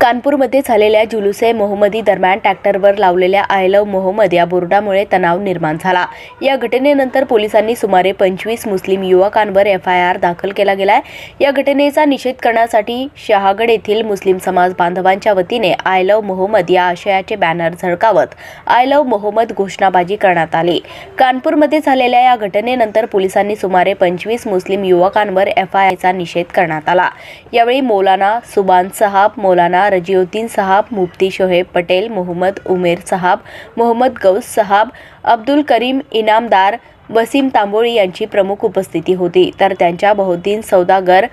कानपूरमध्ये झालेल्या जुलुसे मोहम्मदी दरम्यान ट्रॅक्टरवर लावलेल्या आय लव मोहम्मद या बोर्डामुळे तणाव निर्माण झाला. या घटनेनंतर पोलिसांनी सुमारे पंचवीस मुस्लिम युवकांवर एफ आय आर दाखल केला गेलाय. या घटनेचा निषेध करण्यासाठी शहागड येथील मुस्लिम समाज बांधवांच्या वतीने आय लव मोहम्मद या आशयाचे बॅनर झळकावत आय लव मोहम्मद घोषणाबाजी करण्यात आली. कानपूरमध्ये झालेल्या या घटनेनंतर पोलिसांनी सुमारे पंचवीस मुस्लिम युवकांवर एफ आय आयचा निषेध करण्यात आला. यावेळी मौलाना सुबान सहाब मौलाना रजिउद्दीन साहब मुफ्ती शोहेब पटेल मोहम्मद उमेर साहब मोहम्मद गौस साहब अब्दुल करीम इनामदार वसीम तांबोळी यांची प्रमुख उपस्थिती होती. तर त्यांच्या बहुद्दीन सौदागर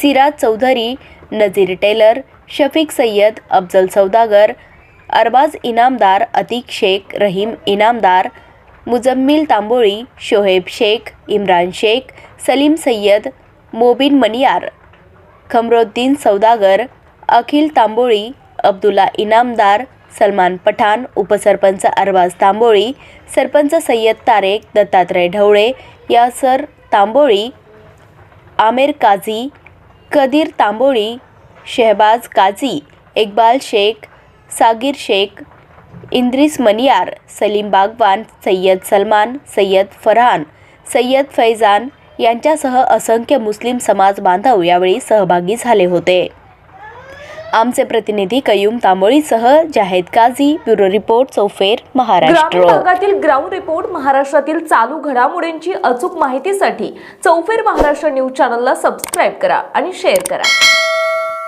सिराज चौधरी नजीर टेलर शफीक सय्यद अफजल सौदागर अरबाज इनामदार अतिक शेख रहीम इनामदार मुजम्मिल तांबोळी शोहेब शेख इम्रान शेख सलीम सय्यद मोबिन मनियार खमरोद्दीन सौदागर अखिल तांबोळी अब्दुल्ला इनामदार सलमान पठाण उपसरपंच अरबाज तांबोळी सरपंच सय्यद तारेक दत्तात्रय ढवळे यासर तांबोळी आमेर काझी कदीर तांबोळी शहबाज काझी इकबाल शेख सागीर शेख इंद्रिस मनियार सलीम बागवान सय्यद सलमान सय्यद फरहान सय्यद फैजान यांच्यासह असंख्य मुस्लिम समाज बांधव यावेळी सहभागी झाले होते. आमचे प्रतिनिधी कयूम तांबोळीसह जाहेद काझी ब्युरो रिपोर्ट चौफेर महाराष्ट्र. ग्रामीण भागातील ग्राउंड रिपोर्ट महाराष्ट्रातील चालू घडामोडींची अचूक माहितीसाठी चौफेर महाराष्ट्र न्यूज चॅनलला सबस्क्राईब करा आणि शेअर करा.